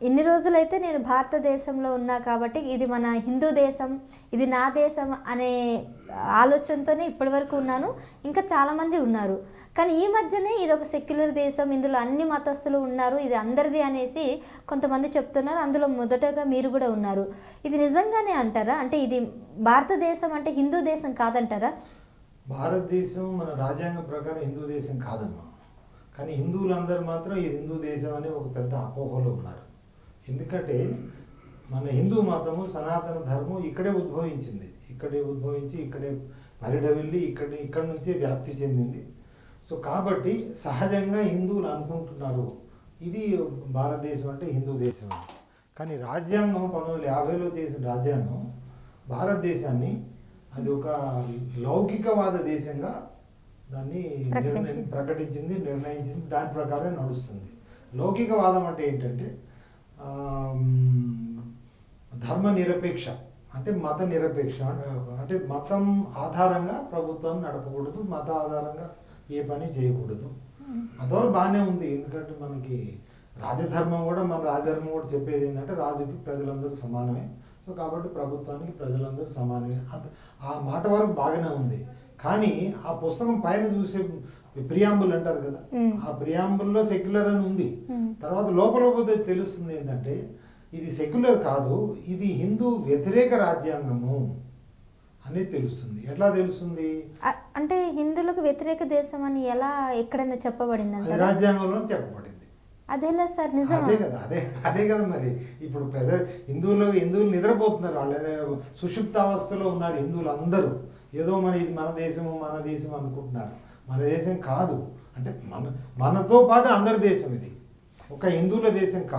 ఇన్ని రోజులైతే నేను భారతదేశంలో ఉన్నా కాబట్టి ఇది మన హిందూ దేశం ఇది నా దేశం అనే ఆలోచనతోనే ఇప్పటివరకు ఉన్నాను. ఇంకా చాలామంది ఉన్నారు. కానీ ఈ మధ్యనే ఇది ఒక సెక్యులర్ దేశం ఇందులో అన్ని మతస్థులు ఉన్నారు. ఇది అందరిది అనేసి కొంతమంది చెప్తున్నారు. అందులో మొదటగా మీరు కూడా ఉన్నారు. ఇది నిజంగానే అంటారా? అంటే ఇది భారతదేశం అంటే హిందూ దేశం కాదంటారా? భారతదేశం మన రాజ్యాంగం ప్రకారం హిందూ దేశం కాదమ్మా కానీ హిందువులందరూ మాత్రం ఇది హిందూ దేశం అనే ఒక పెద్ద అపోహలో ఉన్నారు. ఎందుకంటే మన హిందూ మతము సనాతన ధర్మం ఇక్కడే ఉద్భవించింది. ఇక్కడే ఉద్భవించి ఇక్కడే పరిడవిల్లి ఇక్కడ ఇక్కడి నుంచే వ్యాప్తి చెందింది. సో కాబట్టి సహజంగా హిందువులు అనుకుంటున్నారు ఇది భారతదేశం అంటే హిందూ దేశం కానీ రాజ్యాంగం పంతొమ్మిది వందల యాభైలో చేసిన రాజ్యాంగం భారతదేశాన్ని అది ఒక లౌకికవాద దేశంగా దాన్ని నిర్ణయం ప్రకటించింది. నిర్ణయించింది దాని ప్రకారం నడుస్తుంది. లౌకికవాదం అంటే ఏంటంటే ధర్మ నిరపేక్ష అంటే మత నిరపేక్ష అంటే మతం ఆధారంగా ప్రభుత్వం నడపకూడదు మత ఆధారంగా ఏ పని చేయకూడదు. అంతవరకు బాగానే ఉంది. ఎందుకంటే మనకి రాజధర్మం కూడా మన రాజధర్మం కూడా చెప్పేది ఏంటంటే రాజుకి ప్రజలందరూ సమానమే. సో కాబట్టి ప్రభుత్వానికి ప్రజలందరూ సమానమే. ఆ మాట వరకు బాగానే ఉంది. కానీ ఆ పుస్తకం పైన చూసే ప్రియాంబుల్ అంటారు కదా. ఆ ప్రియాంబుల్లో సెక్యులర్ అని ఉంది. తర్వాత లోపల పోతే తెలుస్తుంది ఏంటంటే ఇది సెక్యులర్ కాదు ఇది హిందూ వ్యతిరేక రాజ్యాంగము అనేది తెలుస్తుంది. ఎట్లా తెలుస్తుంది? అంటే హిందువులకు వ్యతిరేక దేశం అని ఎలా ఎక్కడైనా చెప్పబడింది రాజ్యాంగంలో చెప్పబడింది. అదేలా సార్ నిజమా? అదే కదా అదే అదే కదా మరి. ఇప్పుడు ప్రజ హిందువులు హిందువులు నిద్రపోతున్నారు. వాళ్ళు అదే సుషుప్తావస్థలో ఉన్నారు హిందువులు అందరూ ఏదో మన ఇది మన దేశము మన దేశం అనుకుంటున్నారు. మన దేశం కాదు. అంటే మన మనతో పాటు అందరి దేశం ఇది. ఒక హిందువుల దేశం కాదు.